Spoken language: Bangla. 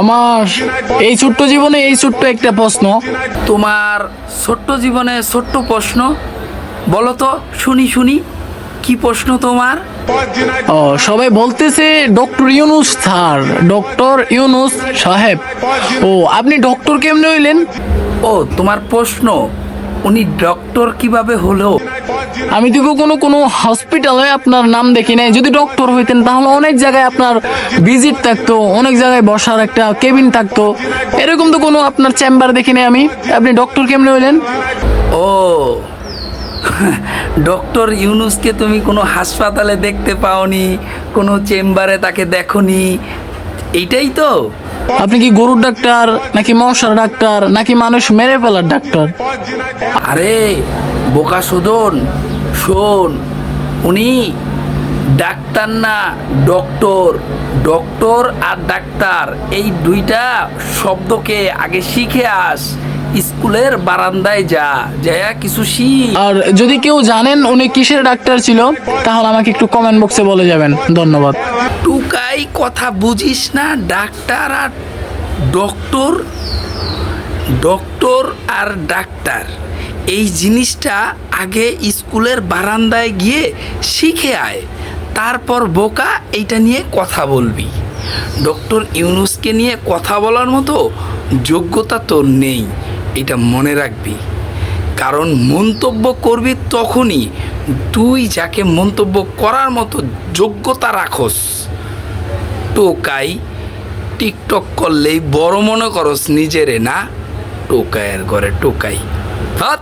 আমার এই ছোট্ট জীবনে এই ছোট্ট একটা প্রশ্ন। তোমার ছোট্ট জীবনে ছোট্ট প্রশ্ন বলো তো শুনি শুনি কি প্রশ্ন তোমার? ও সবাই বলতেছে doctor Yunus sir doctor Yunus সাহেব। ও আপনি ডক্টর কেমনে হইলেন? ও তোমার প্রশ্ন উনি ডক্টর কীভাবে হলো? আমি তো কোনো কোনো হসপিটালে আপনার নাম দেখি নাই। যদি ডক্টর হইতেন তাহলে অনেক জায়গায় আপনার ভিজিট থাকতো অনেক জায়গায় বসার একটা কেবিন থাকতো। এরকম তো কোনো আপনার চেম্বার দেখি নাই আমি। আপনি ডক্টর কেমনে হইলেন? ও ডক্টর ইউনুসকে তুমি কোনো হাসপাতালে দেখতে পাওনি কোনো চেম্বারে তাকে দেখনি। এইটাই তো। আপনি কি গরুর ডাক্তার নাকি মশার ডাক্তার নাকি মানুষ মেরে ফেলার ডাক্তার? আরে বোকা সুদন শোন উনি ডাক্তার না ডক্টর। ডক্টর আর ডাক্তার এই দুইটা শব্দকে আগে শিখে আস স্কুলের বারান্দায় যা যা কিছু শিখ। আর যদি কেউ জানেন উনি কিসের ডাক্তার ছিল তাহলে আমাকে একটু কমেন্ট বক্সে বলে যাবেন। ধন্যবাদ। টুকাই কথা বুঝিস না, ডাক্তার আর ডক্টর ডক্টর আর ডাক্তার। এই জিনিসটা আগে স্কুলের বারান্দায় গিয়ে শিখে আয়, তারপর বোকা এইটা নিয়ে কথা বলবি। ডক্টর ইউনুসকে নিয়ে কথা বলার মতো যোগ্যতা তোর নেই, এটা মনে রাখবি। কারণ মন্তব্য করবি তখনই তুই যাকে মন্তব্য করার মতো যোগ্যতা রাখস। টোকাই টিকটক করলেই বড় মনে করস নিজেরে না? টোকায়ের ঘরে টোকাই। হাত